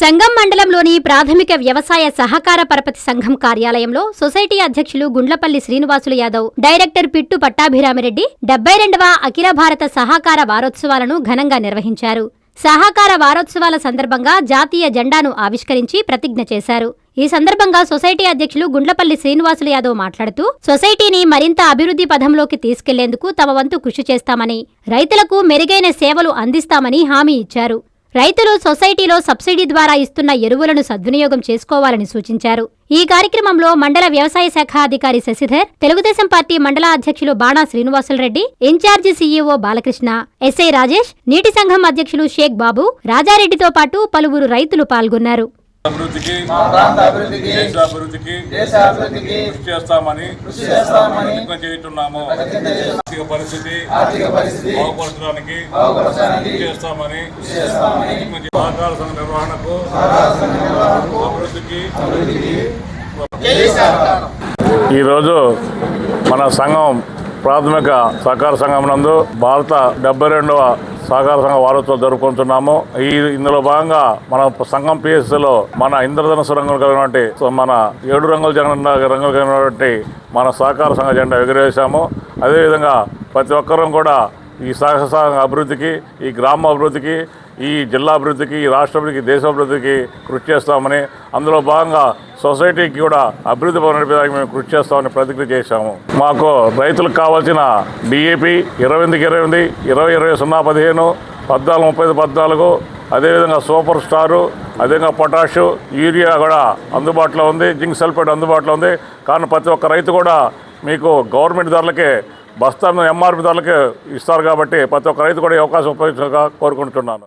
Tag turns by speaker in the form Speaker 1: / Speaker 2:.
Speaker 1: సంఘం మండలంలోని ప్రాథమిక వ్యవసాయ సహకార పరపతి సంఘం కార్యాలయంలో సొసైటీ అధ్యక్షులు గుండ్లపల్లి శ్రీనివాసులు యాదవ్ డైరెక్టర్ పిట్టు పట్టాభిరామిరెడ్డి డెబ్బై రెండవ అఖిల భారత సహకార వారోత్సవాలను ఘనంగా నిర్వహించారు. సహకార వారోత్సవాల సందర్భంగా జాతీయ జెండాను ఆవిష్కరించి ప్రతిజ్ఞ చేశారు. ఈ సందర్భంగా సొసైటీ అధ్యక్షులు గుండ్లపల్లి శ్రీనివాసులు యాదవ్ మాట్లాడుతూ సొసైటీని మరింత అభివృద్ధి పథంలోకి తీసుకెళ్ళేందుకు తమ వంతు కృషి చేస్తామని రైతులకు మెరుగైన సేవలు అందిస్తామని హామీ ఇచ్చారు. రైతులు సొసైటీలో సబ్సిడీ ద్వారా ఇస్తున్న ఎరువులను సద్వినియోగం చేసుకోవాలని సూచించారు. ఈ కార్యక్రమంలో మండల వ్యవసాయ శాఖ అధికారి శశిధర్ తెలుగుదేశం పార్టీ మండల అధ్యక్షులు Bana Srinivasula Reddy incharge CEO Balakrishna SI Rajesh నీటి సంఘం అధ్యక్షులు షేక్ బాబు రాజారెడ్డితో పాటు పలువురు రైతులు పాల్గొన్నారు.
Speaker 2: అభివృద్ధికి
Speaker 3: అభివృద్ధికి
Speaker 2: దేశ అభివృద్ధికి
Speaker 3: దేశ అభివృద్ధికి
Speaker 2: కృషి చేస్తామని
Speaker 3: కృషి చేస్తామని
Speaker 2: ఆర్థిక పరిస్థితి
Speaker 3: ఆర్థిక పరిస్థితి
Speaker 2: బాగుపరచడానికి
Speaker 3: బాగుపరచడానికి
Speaker 2: కృషి చేస్తామని
Speaker 3: చేస్తామని
Speaker 2: సహకార సంఘ నిర్వహణకు అభివృద్ధికి ఈరోజు మన సంఘం ప్రాథమిక సహకార సంఘం నందు భారత డెబ్బై రెండవ సహకార సంఘ వారోత్సవం జరుపుకుంటున్నాము. ఈ ఇందులో భాగంగా మన సంఘం పిఎస్సిలో మన ఇంద్రధనుసు రంగులు కలిగినటువంటి మన ఏడు రంగుల జెండా రంగులు కలిగినటువంటి మన సహకార సంఘ జెండా ఎగురవేశాము. అదేవిధంగా ప్రతి ఒక్కరూ కూడా ఈ సహకార సంఘ అభివృద్ధికి ఈ గ్రామ అభివృద్ధికి ఈ జిల్లా అభివృద్ధికి ఈ రాష్ట్ర అభివృద్ధికి దేశ అభివృద్ధికి కృషి చేస్తామని అందులో భాగంగా సొసైటీకి కూడా అభివృద్ధి పొందడానికి మేము కృషి చేస్తామని ప్రతిజ్ఞ చేశాము. మాకు రైతులకు కావాల్సిన డిఏపి ఇరవై ఎనిమిదికి ఇరవై ఎనిమిది ఇరవై ఇరవై సున్నా పదిహేను పద్నాలుగు ముప్పై ఐదు పద్నాలుగు అదేవిధంగా సూపర్ స్టారు అదేవిధంగా పొటాషు యూరియా కూడా అందుబాటులో ఉంది జింక్ సల్ఫేట్ అందుబాటులో ఉంది. కానీ ప్రతి ఒక్క రైతు కూడా మీకు గవర్నమెంట్ ధరలకే బస్తాను ఎంఆర్పి ధరలకే ఇస్తారు కాబట్టి ప్రతి ఒక్క రైతు కూడా ఈ అవకాశం ఉపయోగించగా కోరుకుంటున్నాను.